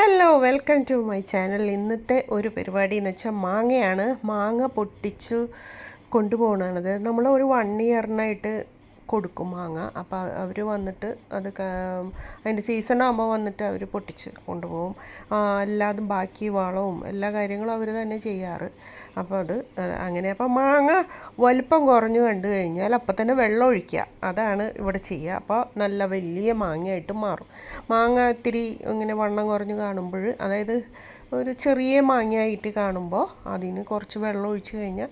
Hello welcome to my channel ഇന്നത്തെ ഒരു പരിപാടി എന്ന് വെച്ചാൽ മാങ്ങയാണ്. മാങ്ങ പൊട്ടിച്ചു കൊണ്ടുപോകണത് നമ്മൾ ഒരു വൺ ഇയറിനായിട്ട് കൊടുക്കും മാങ്ങ. അപ്പോൾ അവർ വന്നിട്ട് അത് അതിന്റെ സീസൺ ആകുമ്പോൾ വന്നിട്ട് അവർ പൊട്ടിച്ച് കൊണ്ടുപോകും. അല്ലാതെ ബാക്കി വളവും എല്ലാ കാര്യങ്ങളും അവർ തന്നെ ചെയ്യാറ്. അപ്പോൾ അത് അങ്ങനെ. അപ്പോൾ മാങ്ങ വലിപ്പം കുറഞ്ഞു കണ്ടു കഴിഞ്ഞാൽ അപ്പം തന്നെ വെള്ളം ഒഴിക്കുക. അതാണ് ഇവിടെ ചെയ്യുക. അപ്പോൾ നല്ല വലിയ മാങ്ങയായിട്ട് മാറും. മാങ്ങ ഇത്തിരി ഇങ്ങനെ വണ്ണം കുറഞ്ഞു കാണുമ്പോൾ അതായത് ഒരു ചെറിയ മാങ്ങയായിട്ട് കാണുമ്പോൾ അതിന് കുറച്ച് വെള്ളം ഒഴിച്ച് കഴിഞ്ഞാൽ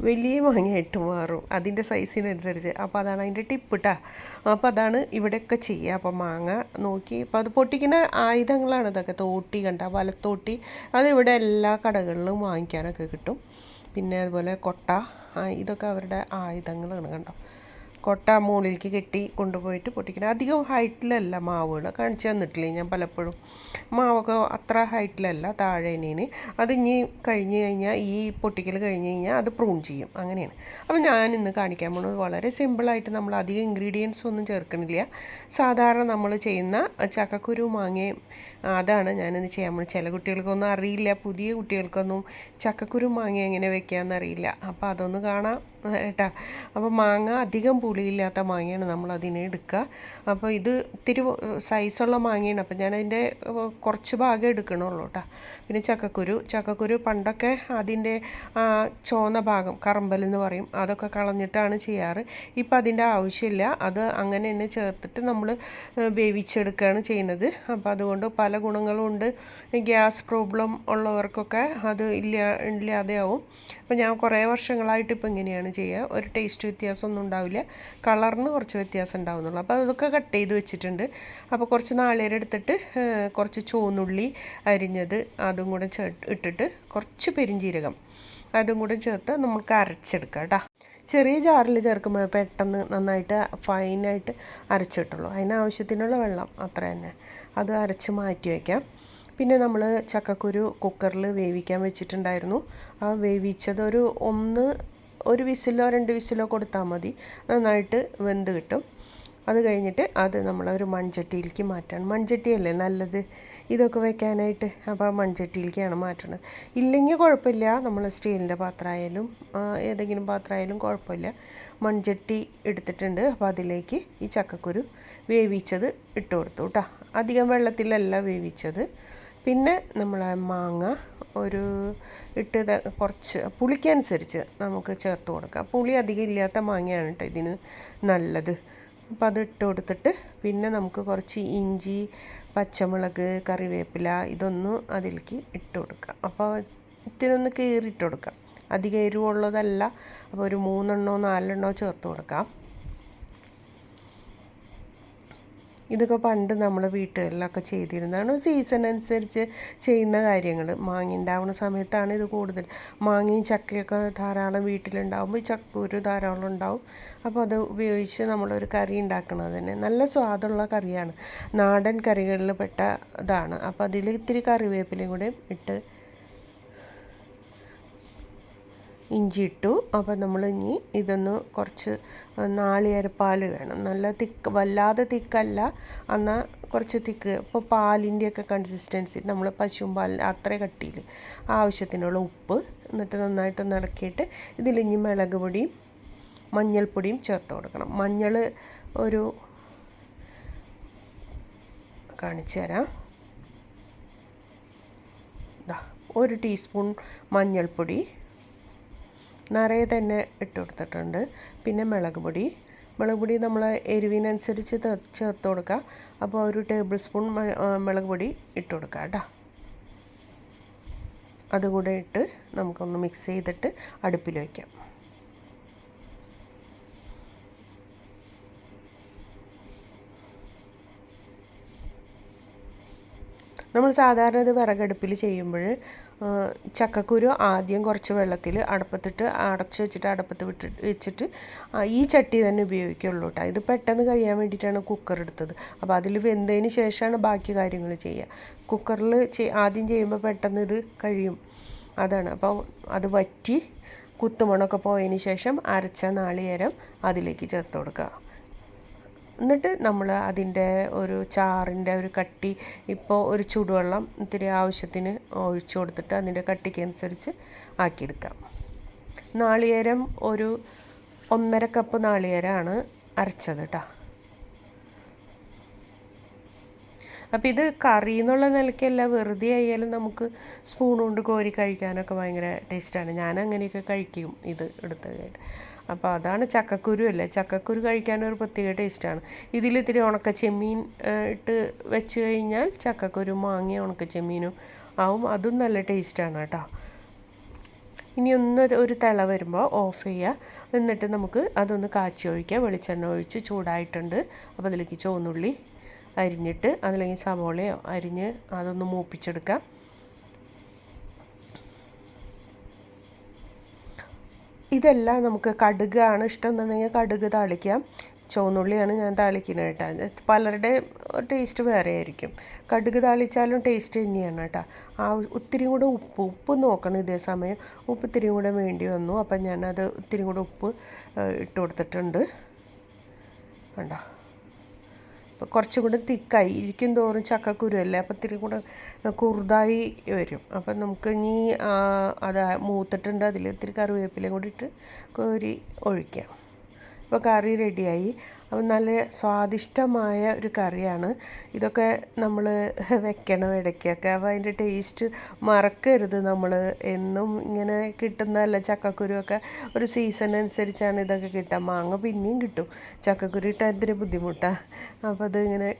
വലിയ മാങ്ങയായിട്ട് മാറും. അതിന്റെ സൈസിനനുസരിച്ച് അപ്പോൾ അതാണ് അതിന്റെ ടിപ്പ് കേട്ടോ അപ്പോൾ അതാണ് ഇവിടെയൊക്കെ ചെയ്യുക. അപ്പോൾ മാങ്ങ നോക്കി. അപ്പോൾ അത് പൊട്ടിക്കുന്ന ആയുധങ്ങളാണ് ഇതൊക്കെ. തോട്ടി കണ്ട വലത്തോട്ടി. അത് ഇവിടെ എല്ലാ കടകളിലും വാങ്ങിക്കാനൊക്കെ കിട്ടും. പിന്നെ അതുപോലെ കൊട്ട ഇതൊക്കെ അവരുടെ ആയുധങ്ങളാണ് കണ്ടോ. കൊട്ട മുകളിലേക്ക് കെട്ടി കൊണ്ടുപോയിട്ട് പൊട്ടിക്കണം. അധികം ഹൈറ്റിലല്ല മാവുകൾ. കാണിച്ചു തന്നിട്ടില്ലേ ഞാൻ പലപ്പോഴും. മാവൊക്കെ അത്ര ഹൈറ്റിലല്ല താഴെ ഇനീന് അത് ഇനി കഴിഞ്ഞ് കഴിഞ്ഞാൽ ഈ പൊട്ടിക്കൽ കഴിഞ്ഞ് കഴിഞ്ഞാൽ അത് പ്രൂൺ ചെയ്യും. അങ്ങനെയാണ്. അപ്പോൾ ഞാൻ ഇന്ന് കാണിക്കാൻ പോകുന്നത് വളരെ സിമ്പിളായിട്ട് നമ്മൾ അധികം ഇൻഗ്രീഡിയൻസ് ഒന്നും ചേർക്കണില്ല. സാധാരണ നമ്മൾ ചെയ്യുന്ന ചക്കക്കുരു മാങ്ങയും അതാണ്. ഞാനിന്ന് ചെയ്യാൻ പോകുന്നത് ചില കുട്ടികൾക്കൊന്നും അറിയില്ല. പുതിയ കുട്ടികൾക്കൊന്നും ചക്കക്കുരു മാങ്ങ എങ്ങനെ വെക്കാമെന്ന് അറിയില്ല അപ്പോൾ അതൊന്ന് കാണാം കേട്ടോ അപ്പോൾ മാങ്ങ അധികം പുളിയില്ലാത്ത മാങ്ങയാണ് നമ്മൾ അതിനെ എടുക്കുക അപ്പോൾ ഇത് ഇത്തിരി സൈസുള്ള മാങ്ങയാണ്. അപ്പോൾ ഞാൻ അതിന്റെ കുറച്ച് ഭാഗം എടുക്കണുള്ളൂ കേട്ടോ പിന്നെ ചക്കക്കുരു ചക്കക്കുരു പണ്ടൊക്കെ അതിന്റെ ആ ചുവന്ന ഭാഗം കറമ്പൽ എന്ന് പറയും അതൊക്കെ കളഞ്ഞിട്ടാണ് ചെയ്യാറ്. ഇപ്പം അതിന്റെ ആവശ്യമില്ല. അത് അങ്ങനെ തന്നെ ചേർത്തിട്ട് നമ്മൾ വേവിച്ചെടുക്കുകയാണ് ചെയ്യുന്നത്. അപ്പോൾ അതുകൊണ്ട് പല ഗുണങ്ങളും ഉണ്ട് ഗ്യാസ് പ്രോബ്ലം ഉള്ളവർക്കൊക്കെ അത് ഇല്ല ഇല്ലാതെയാവും. അപ്പോൾ ഞാൻ കുറേ വർഷങ്ങളായിട്ട് ഇപ്പോൾ ഇങ്ങനെയാണ് ചെയ്യുക. ഒരു ടേസ്റ്റ് വ്യത്യാസമൊന്നും ഉണ്ടാവില്ല. കളറിന് കുറച്ച് വ്യത്യാസം ഉണ്ടാവുന്നുള്ളൂ. അപ്പോൾ അതൊക്കെ കട്ട് ചെയ്ത് വെച്ചിട്ടുണ്ട്. അപ്പോൾ കുറച്ച് നാളികേരം എടുത്തിട്ട് കുറച്ച് ചുവന്നുള്ളി അരിഞ്ഞത് അതും കൂടെ ചേ ഇട്ടിട്ട് കുറച്ച് പെരിഞ്ജീരകം അതും കൂടെ ചേർത്ത് നമുക്ക് അരച്ചെടുക്കാം കേട്ടോ. ചെറിയ ജാറിൽ ചേർക്കുമ്പോൾ പെട്ടെന്ന് നന്നായിട്ട് ഫൈനായിട്ട് അരച്ചിട്ടുള്ളൂ. അതിനാവശ്യത്തിനുള്ള വെള്ളം അത്ര തന്നെ. അത് അരച്ച് മാറ്റി വയ്ക്കാം. പിന്നെ നമ്മൾ ചക്കക്കുരു കുക്കറിൽ വേവിക്കാൻ വെച്ചിട്ടുണ്ടായിരുന്നു. ആ വേവിച്ചതൊരു ഒന്ന് ഒരു വിസിലോ രണ്ട് വിസിലോ കൊടുത്താൽ മതി. നന്നായിട്ട് വെന്ത് കിട്ടും. അത് കഴിഞ്ഞിട്ട് അത് നമ്മളൊരു മൺചട്ടിയിലേക്ക് മാറ്റണം. മൺചട്ടിയല്ലേ നല്ലത്? ഇതൊക്കെ വെക്കാനായിട്ട് അപ്പോൾ മൺചട്ടിയിലേക്കാണ് മാറ്റണത്. ഇല്ലെങ്കിൽ കുഴപ്പമില്ല. നമ്മൾ സ്റ്റീലിന്റെ പാത്രമായാലും ഏതെങ്കിലും പാത്രമായാലും കുഴപ്പമില്ല. മൺചട്ടി എടുത്തിട്ടുണ്ട്. അപ്പോൾ അതിലേക്ക് ഈ ചക്കക്കുരു വേവിച്ചത് ഇട്ട് കൊടുത്തു കേട്ടോ അധികം വെള്ളത്തിലല്ല വേവിച്ചത്. പിന്നെ നമ്മൾ മാങ്ങ ഒരു ഇട്ട് കുറച്ച് പുളിക്കനുസരിച്ച് നമുക്ക് ചേർത്ത് കൊടുക്കാം. പുളി അധികം ഇല്ലാത്ത മാങ്ങയാണ് കേട്ടോ ഇതിന് നല്ലത്. അപ്പോൾ അത് ഇട്ട് കൊടുത്തിട്ട് പിന്നെ നമുക്ക് കുറച്ച് ഇഞ്ചി പച്ചമുളക് കറിവേപ്പില ഇതൊന്നും അതിലേക്ക് ഇട്ട് കൊടുക്കാം. അപ്പോൾ ഇത്തിരി ഒന്ന് കീറിയിട്ട് കൊടുക്കാം. അധികം എരിവുള്ളതല്ല. അപ്പോൾ ഒരു മൂന്നെണ്ണോ നാലെണ്ണോ ചേർത്ത് കൊടുക്കാം. ഇതൊക്കെ പണ്ട് നമ്മൾ വീട്ടുകളിലൊക്കെ ചെയ്തിരുന്നതാണ്. സീസൺ അനുസരിച്ച് ചെയ്യുന്ന കാര്യങ്ങൾ മാങ്ങ ഉണ്ടാവുന്ന സമയത്താണ് ഇത് കൂടുതൽ. മാങ്ങയും ചക്കയൊക്കെ ധാരാളം വീട്ടിലുണ്ടാകുമ്പോൾ ഒരു ധാരാളം ഉണ്ടാവും. അപ്പോൾ അത് ഉപയോഗിച്ച് നമ്മളൊരു കറി ഉണ്ടാക്കുന്നത് തന്നെ. നല്ല സ്വാദുള്ള കറിയാണ്. നാടൻ കറികളിൽ പെട്ട ഇതാണ് അപ്പോൾ അതിൽ ഇത്തിരി കറിവേപ്പിലയും കൂടെ ഇട്ട് ഇഞ്ചി ഇട്ടു അപ്പോൾ നമ്മൾ ഇനി ഇതൊന്ന് കുറച്ച് നാളികേരപ്പാൽ വേണം. നല്ല തിക്ക് വല്ലാതെ തിക്കല്ല. എന്നാൽ കുറച്ച് തിക്ക്. ഇപ്പോൾ പാലിന്റെയൊക്കെ കൺസിസ്റ്റൻസി നമ്മൾ പശുവും പാലിന്റെ അത്ര കട്ടിയിൽ ആവശ്യത്തിനുള്ള ഉപ്പ് എന്നിട്ട് നന്നായിട്ടൊന്ന് ഇളക്കിയിട്ട് ഇതിലിഞ്ഞി മുളക് പൊടിയും മഞ്ഞൾപ്പൊടിയും ചേർത്ത് കൊടുക്കണം. മഞ്ഞൾ ഒരു കാണിച്ചു തരാം. ഒരു ടീസ്പൂൺ മഞ്ഞൾപ്പൊടി നിറയെ തന്നെ ഇട്ട് കൊടുത്തിട്ടുണ്ട്. പിന്നെ മുളക് പൊടി. മുളക് പൊടി നമ്മൾ എരിവിനനുസരിച്ച് ചേർത്ത് കൊടുക്കുക അപ്പോൾ ഒരു ടേബിൾ സ്പൂൺ മുളക് പൊടി ഇട്ട് കൊടുക്കുക കേട്ടോ. അതുകൂടെ ഇട്ട് നമുക്കൊന്ന് മിക്സ് ചെയ്തിട്ട് അടുപ്പിൽ വയ്ക്കാം. നമ്മൾ സാധാരണ ഇത് വിറകടുപ്പിൽ ചെയ്യുമ്പോൾ ചക്കക്കുരു ആദ്യം കുറച്ച് വെള്ളത്തിൽ അടുപ്പത്തിട്ട് അടച്ച് വെച്ചിട്ട് അടുപ്പത്ത് വിട്ട് വെച്ചിട്ട് ഈ ചട്ടി തന്നെ ഉപയോഗിക്കുള്ളൂ കേട്ടോ ഇത് പെട്ടെന്ന് കഴിയാൻ വേണ്ടിയിട്ടാണ് കുക്കർ എടുത്തത്. അപ്പോൾ അതിൽ വെന്തതിന് ശേഷമാണ് ബാക്കി കാര്യങ്ങൾ ചെയ്യുക കുക്കറിൽ ആദ്യം ചെയ്യുമ്പോൾ പെട്ടെന്ന് ഇത് കഴിയും. അതാണ്. അപ്പോൾ അത് വറ്റി കുത്തുമണമൊക്കെ പോയതിന് ശേഷം അരച്ച നാളികേരം അതിലേക്ക് ചേർത്ത് കൊടുക്കുക എന്നിട്ട് നമ്മൾ അതിന്റെ ഒരു ചാറിന്റെ ഒരു കട്ടി ഇപ്പോൾ ഒരു ചൂടുവെള്ളം ഇത്തിരി ആവശ്യത്തിന് ഒഴിച്ചു കൊടുത്തിട്ട് അതിന്റെ കട്ടിക്കനുസരിച്ച് ആക്കിയെടുക്കാം. നാളികേരം ഒരു ഒന്നര കപ്പ് നാളികേരമാണ് അരച്ചത് കേട്ടോ. അപ്പോൾ ഇത് കറി എന്നുള്ള നിലയ്ക്കല്ല വെറുതെ ആയാലും നമുക്ക് സ്പൂൺ കൊണ്ട് കോരി കഴിക്കാനൊക്കെ ഭയങ്കര ടേസ്റ്റാണ് ഞാൻ അങ്ങനെയൊക്കെ കഴിക്കും ഇത് എടുത്ത് അപ്പോൾ അതാണ് ചക്കക്കുരു അല്ലേ? ചക്കക്കുരു കഴിക്കാൻ ഒരു പ്രത്യേക ടേസ്റ്റാണ് ഇതിൽ ഇത്തിരി ഉണക്ക ചെമ്മീൻ ഇട്ട് വെച്ച് കഴിഞ്ഞാൽ ചക്കക്കുരു മാങ്ങിയ ഉണക്ക ചെമ്മീനും ആവും. അതും നല്ല ടേസ്റ്റാണ് കേട്ടോ. ഇനി ഒന്ന് ഒരു തിള വരുമ്പോൾ ഓഫ് ചെയ്യുക എന്നിട്ട് നമുക്ക് അതൊന്ന് കാച്ചി ഒഴിക്കുക വെളിച്ചെണ്ണ ഒഴിച്ച് ചൂടായിട്ടുണ്ട്. അപ്പോൾ അതിലേക്ക് ചുവന്നുള്ളി അരിഞ്ഞിട്ട് അതിലെങ്കിൽ സവോളയോ അരിഞ്ഞ് അതൊന്ന് മൂപ്പിച്ചെടുക്കാം. ഇതെല്ലാം നമുക്ക് കടുകാണ്. ഇഷ്ടം എന്നുണ്ടെങ്കിൽ കടുക് താളിക്കാം. ചുവന്നുള്ളിയാണ് ഞാൻ താളിക്കുന്നത് കേട്ടോ. പലരുടെ ടേസ്റ്റ് വേറെ ആയിരിക്കും. കടുക് താളിച്ചാലും ടേസ്റ്റ് തന്നെയാണ് കേട്ടോ. ആ ഒത്തിരി കൂടെ ഉപ്പ് ഉപ്പ് നോക്കണം ഇതേ സമയം. ഉപ്പ് ഇത്തിരി കൂടെ വേണ്ടി വന്നു. അപ്പം ഞാനത് ഇത്തിരി കൂടെ ഉപ്പ് ഇട്ട് കൊടുത്തിട്ടുണ്ട്. കണ്ടോ? അപ്പോൾ കുറച്ചും കൂടെ തിക്കായി. ഇരിക്കും തോറും ചക്കക്കുരു അല്ലേ അപ്പോൾ ഇത്തിരി കൂടെ കുറുതായി വരും. അപ്പം നമുക്ക് ഇനി അത് മൂത്തിട്ടുണ്ട്. അതിൽ ഇത്തിരി കറിവേപ്പിലയും കൂടി ഇട്ട് കോരി ഒഴിക്കാം. ഇപ്പോൾ കറി റെഡിയായി അപ്പം നല്ല സ്വാദിഷ്ടമായ ഒരു കറിയാണ്. ഇതൊക്കെ നമ്മൾ വെക്കണം ഇടയ്ക്കൊക്കെ. അപ്പോൾ അതിന്റെ ടേസ്റ്റ് മറക്കരുത് നമ്മൾ എന്നും ഇങ്ങനെ കിട്ടുന്നതല്ല ചക്കക്കുരുവൊക്കെ. ഒരു സീസൺ അനുസരിച്ചാണ് ഇതൊക്കെ കിട്ടുക മാങ്ങ പിന്നെയും കിട്ടും. ചക്കക്കുരു ഇട്ടാൽ ഇത്തിരി ബുദ്ധിമുട്ടാണ് അപ്പോൾ അത് ഇങ്ങനെ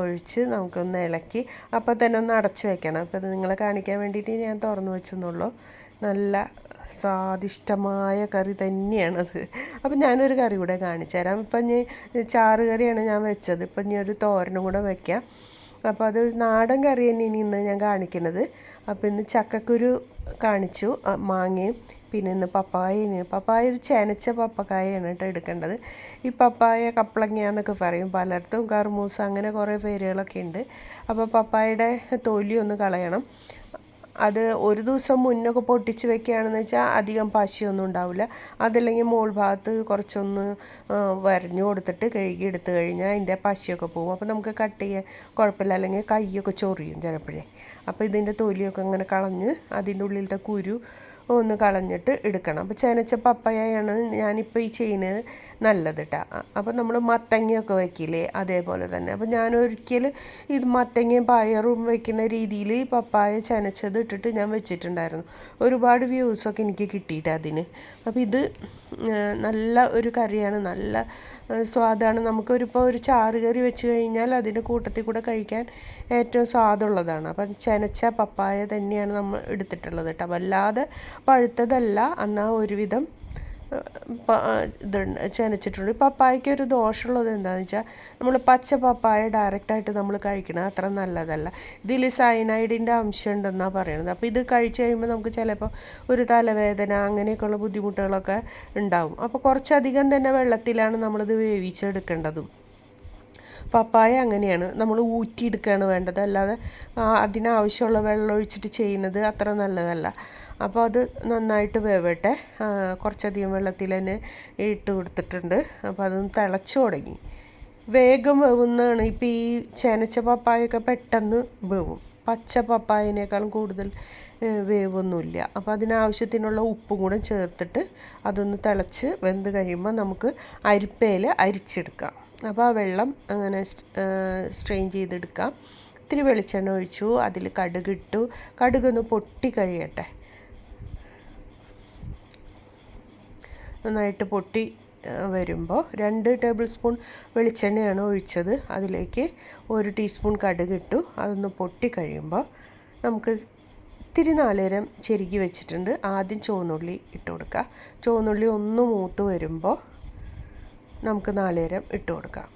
ഒഴിച്ച് നമുക്കൊന്ന് ഇളക്കി. അപ്പോൾ തന്നെ ഒന്ന് അടച്ച് വെക്കണം. അപ്പോൾ അത് നിങ്ങളെ കാണിക്കാൻ വേണ്ടിയിട്ട് ഞാൻ തുറന്നു വെച്ചെന്നുള്ളൂ. നല്ല സ്വാദിഷ്ടമായ കറി തന്നെയാണത്. അപ്പം ഞാനൊരു കറി കൂടെ കാണിച്ചു തരാം. ഇപ്പം ഇനി ചാറ് കറിയാണ് ഞാൻ വെച്ചത്. ഇപ്പം ഞാൻ ഒരു തോരനും കൂടെ വയ്ക്കാം അപ്പോൾ അത് നാടൻ കറി തന്നെ ഇനി ഇന്ന് ഞാൻ കാണിക്കുന്നത്. അപ്പോൾ ഇന്ന് ചക്കക്കുരു കാണിച്ചു മാങ്ങയും പിന്നെ ഇന്ന് പപ്പായന് പപ്പായ ഒരു ചെനച്ച പപ്പക്കായാണ് കേട്ടോ എടുക്കേണ്ടത്. ഈ പപ്പായ കപ്പളങ്ങ എന്നൊക്കെ പറയും. പലർത്തും കർമൂസ അങ്ങനെ കുറേ പേരുകളൊക്കെ ഉണ്ട്. അപ്പോൾ പപ്പായയുടെ തൊലി ഒന്ന് കളയണം. അത് ഒരു ദിവസം മുന്നൊക്കെ പൊട്ടിച്ച് വെക്കുകയാണെന്ന് വെച്ചാൽ അധികം പശയൊന്നും ഉണ്ടാവില്ല. അതല്ലെങ്കിൽ മോൾ ഭാഗത്ത് കുറച്ചൊന്ന് വരഞ്ഞു കൊടുത്തിട്ട് കഴുകി എടുത്തു കഴിഞ്ഞാൽ അതിന്റെ പശയൊക്കെ പോകും. അപ്പോൾ നമുക്ക് കട്ട് ചെയ്യാൻ കുഴപ്പമില്ല. അല്ലെങ്കിൽ കൈയൊക്കെ ചൊറിയും ചിലപ്പോഴേ. അപ്പോൾ ഇതിന്റെ തൊലിയൊക്കെ ഇങ്ങനെ കളഞ്ഞ് അതിന്റെ ഉള്ളിലത്തെ കുരു ഒന്ന് കളഞ്ഞിട്ട് എടുക്കണം. അപ്പോൾ ചനച്ച പപ്പയാണ് ഞാനിപ്പോൾ ഈ ചെയ്യുന്നത് നല്ലത് കേട്ടോ അപ്പോൾ നമ്മൾ മത്തങ്ങയൊക്കെ വയ്ക്കില്ലേ അതേപോലെ തന്നെ. അപ്പോൾ ഞാൻ ഒരിക്കൽ ഇത് മത്തങ്ങയും പയറും വയ്ക്കുന്ന രീതിയിൽ ഈ പപ്പായ ചനച്ചത് ഇട്ടിട്ട് ഞാൻ വെച്ചിട്ടുണ്ടായിരുന്നു. ഒരുപാട് വ്യൂസൊക്കെ എനിക്ക് കിട്ടിയിട്ട് അതിന്. അപ്പോൾ ഇത് നല്ല ഒരു കറിയാണ്. നല്ല സ്വാദാണ് നമുക്കൊരിപ്പോൾ ഒരു ചാറ് കറി വെച്ച് കഴിഞ്ഞാൽ അതിന്റെ കൂട്ടത്തിൽ കൂടെ കഴിക്കാൻ ഏറ്റവും സ്വാദുള്ളതാണ്. അപ്പം ചെനച്ച പപ്പായ തന്നെയാണ് നമ്മൾ എടുത്തിട്ടുള്ളത് കേട്ടോ. വല്ലാതെ പഴുത്തതല്ല എന്നാൽ ഒരുവിധം ഇതുണ്ട് ചെനച്ചിട്ടുണ്ട്. പപ്പായയ്ക്ക് ഒരു ദോഷമുള്ളത് എന്താണെന്ന് വെച്ചാൽ നമ്മൾ പച്ച പപ്പായ ഡയറക്റ്റായിട്ട് നമ്മൾ കഴിക്കണം അത്ര നല്ലതല്ല. ഇതിൽ സൈനൈഡിന്റെ അംശം ഉണ്ടെന്നാണ് പറയുന്നത് അപ്പോൾ ഇത് കഴിച്ച് കഴിയുമ്പോൾ നമുക്ക് ചിലപ്പോൾ ഒരു തലവേദന അങ്ങനെയൊക്കെയുള്ള ബുദ്ധിമുട്ടുകളൊക്കെ ഉണ്ടാവും. അപ്പോൾ കുറച്ചധികം തന്നെ വെള്ളത്തിലാണ് നമ്മളിത് വേവിച്ചെടുക്കേണ്ടതും. പപ്പായ അങ്ങനെയാണ്. നമ്മൾ ഊറ്റിയെടുക്കുകയാണ് വേണ്ടത്. അല്ലാതെ അതിനാവശ്യമുള്ള വെള്ളം ഒഴിച്ചിട്ട് ചെയ്യുന്നത് അത്ര നല്ലതല്ല. അപ്പോൾ അത് നന്നായിട്ട് വേവട്ടെ. കുറച്ചധികം വെള്ളത്തിൽ തന്നെ ഇട്ട് കൊടുത്തിട്ടുണ്ട്. അപ്പോൾ അതൊന്ന് തിളച്ച് തുടങ്ങി. വേഗം വേവുന്നതാണ്. ഇപ്പോൾ ഈ ചേനച്ച പപ്പായൊക്കെ പെട്ടെന്ന് വേവും. പച്ച പപ്പായനേക്കാളും കൂടുതൽ വേവൊന്നുമില്ല. അപ്പോൾ അതിനാവശ്യത്തിനുള്ള ഉപ്പും കൂടെ ചേർത്തിട്ട് അതൊന്ന് തിളച്ച് വെന്ത് കഴിയുമ്പോൾ നമുക്ക് അരിപ്പയിൽ അരിച്ചെടുക്കാം. അപ്പോൾ ആ വെള്ളം അങ്ങനെ സ്ട്രെയിൻ ചെയ്തെടുക്കാം. ഇത്തിരി വെളിച്ചെണ്ണ ഒഴിച്ചു. അതിൽ കടുകിട്ടു കടുകൊന്ന് പൊട്ടി കഴിയട്ടെ. നന്നായിട്ട് പൊട്ടി വരുമ്പോൾ രണ്ട് ടേബിൾ സ്പൂൺ വെളിച്ചെണ്ണയാണ് ഒഴിച്ചത്. അതിലേക്ക് ഒരു ടീസ്പൂൺ കടുകിട്ടു അതൊന്ന് പൊട്ടി കഴിയുമ്പോൾ നമുക്ക് ഇത്തിരി നാളേരം ചെരുകി വെച്ചിട്ടുണ്ട്. ആദ്യം ചുവന്നുള്ളി ഇട്ട് കൊടുക്കുക ചുവന്നുള്ളി ഒന്ന് മൂത്ത് വരുമ്പോൾ നമുക്ക് നാളേരം ഇട്ട് കൊടുക്കാം.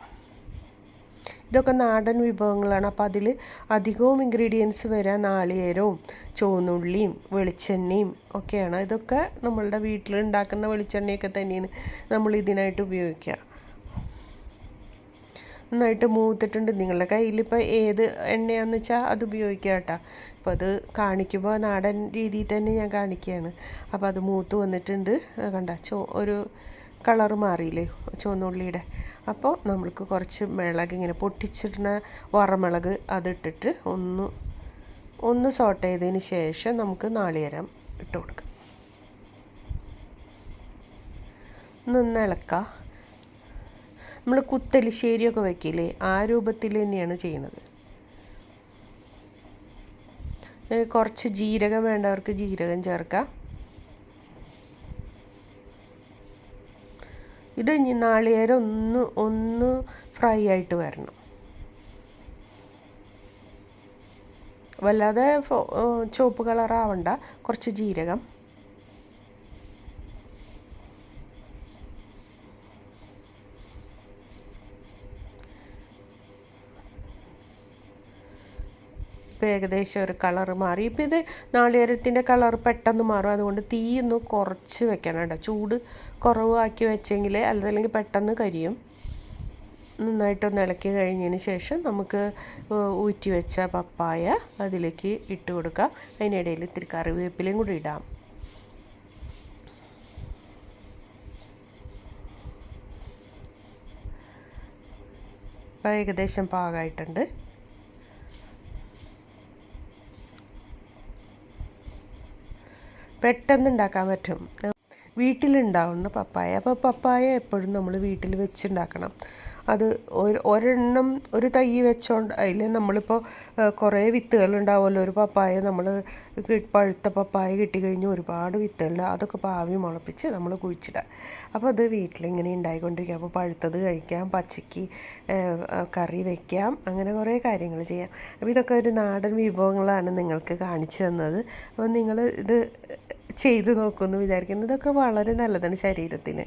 ഇതൊക്കെ നാടൻ വിഭവങ്ങളാണ്. അപ്പോൾ അതിൽ അധികവും ഇൻഗ്രീഡിയൻസ് വരാൻ നാളികേരവും ചുവന്നുള്ളിയും വെളിച്ചെണ്ണയും ഒക്കെയാണ്. ഇതൊക്കെ നമ്മളുടെ വീട്ടിൽ ഉണ്ടാക്കുന്ന വെളിച്ചെണ്ണയൊക്കെ തന്നെയാണ് നമ്മൾ ഇതിനായിട്ട് ഉപയോഗിക്കുക നന്നായിട്ട് മൂത്തിട്ടുണ്ട്. നിങ്ങളുടെ കയ്യിലിപ്പോൾ ഏത് എണ്ണയാണെന്ന് വെച്ചാൽ അത് ഉപയോഗിക്കുക കേട്ടോ. അപ്പോൾ അത് കാണിക്കുമ്പോൾ നാടൻ രീതിയിൽ തന്നെ ഞാൻ കാണിക്കുകയാണ് അപ്പോൾ അത് മൂത്ത് വന്നിട്ടുണ്ട്. കണ്ട ചോ ഒരു കളർ മാറിയില്ലേ ചുവന്നുള്ളിയുടെ. അപ്പോൾ നമ്മൾക്ക് കുറച്ച് മിളക് ഇങ്ങനെ പൊട്ടിച്ചിടുന്ന വറമിളക് അതിട്ടിട്ട് ഒന്ന് ഒന്ന് സോട്ട് ചെയ്തതിന് ശേഷം നമുക്ക് നാളികേരം ഇട്ട് കൊടുക്കാം. നിന്ന് ഇളക്ക. നമ്മൾ കുത്തലിശ്ശേരിയൊക്കെ വെക്കില്ലേ ആ രൂപത്തിൽ തന്നെയാണ് ചെയ്യുന്നത്. കുറച്ച് ജീരകം വേണ്ടവർക്ക് ജീരകം ചേർക്കാം. ഇത് ഇനി നാളികേരം ഒന്ന് ഒന്ന് ഫ്രൈ ആയിട്ട് വരണം. വല്ലാതെ ചുവപ്പ് ആവണ്ട. കുറച്ച് ജീരകം. ഇപ്പോൾ ഏകദേശം ഒരു കളർ മാറി. ഇപ്പോൾ ഇത് നാളികേരത്തിന്റെ കളർ പെട്ടെന്ന് മാറും. അതുകൊണ്ട് തീ കുറച്ച് വെക്കണം കേട്ടോ. ചൂട് കുറവാക്കി വെച്ചെങ്കിൽ അല്ലെങ്കിൽ പെട്ടെന്ന് കരിയും. നന്നായിട്ടൊന്ന് ഇളക്കി കഴിഞ്ഞതിന് ശേഷം നമുക്ക് ഊറ്റി വെച്ച പപ്പായ അതിലേക്ക് ഇട്ട് കൊടുക്കാം. അതിനിടയിൽ ഇത്തിരി കറിവേപ്പിലയും കൂടി ഇടാം. അപ്പോൾ ഏകദേശം പാകമായിട്ടുണ്ട് പെട്ടെന്ന് ഉണ്ടാക്കാൻ പറ്റും. വീട്ടിലുണ്ടാവുന്ന പപ്പായ. അപ്പോൾ പപ്പായ എപ്പോഴും നമ്മൾ വീട്ടിൽ വെച്ചുണ്ടാക്കണം. അത് ഒരു ഒരെണ്ണം ഒരു തൈ വെച്ചോണ്ട് അതിൽ നമ്മളിപ്പോൾ കുറേ വിത്തുകൾ ഉണ്ടാവുമല്ലോ ഒരു പപ്പായ നമ്മൾ പഴുത്ത പപ്പായ കിട്ടിക്കഴിഞ്ഞ് ഒരുപാട് വിത്തുകളുണ്ട് അതൊക്കെ പാവി മുളപ്പിച്ച് നമ്മൾ കുഴിച്ചിടുക. അപ്പോൾ അത് വീട്ടിലിങ്ങനെ ഉണ്ടായിക്കൊണ്ടിരിക്കുക. അപ്പോൾ പഴുത്തത് കഴിക്കാം പച്ചയ്ക്ക് കറി വയ്ക്കാം അങ്ങനെ കുറേ കാര്യങ്ങൾ ചെയ്യാം. അപ്പോൾ ഇതൊക്കെ ഒരു നാടൻ വിഭവങ്ങളാണ് നിങ്ങൾക്ക് കാണിച്ചു തന്നത്. അപ്പോൾ നിങ്ങൾ ഇത് ചെയ്ത് നോക്കുമെന്ന് വിചാരിക്കുന്നു. ഇതൊക്കെ വളരെ നല്ലതാണ് ശരീരത്തിന്.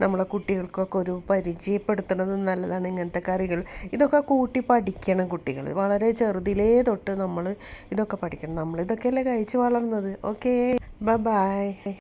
നമ്മളെ കുട്ടികൾക്കൊക്കെ ഒരു പരിചയപ്പെടുത്തുന്നത് നല്ലതാണ് ഇങ്ങനത്തെ കറികൾ. ഇതൊക്കെ കൂട്ടി പഠിക്കണം കുട്ടികൾ. വളരെ ചെറുതിലേ തൊട്ട് നമ്മൾ ഇതൊക്കെ പഠിക്കണം. നമ്മളിതൊക്കെയല്ലേ കഴിച്ച് വളർന്നത്. Okay bye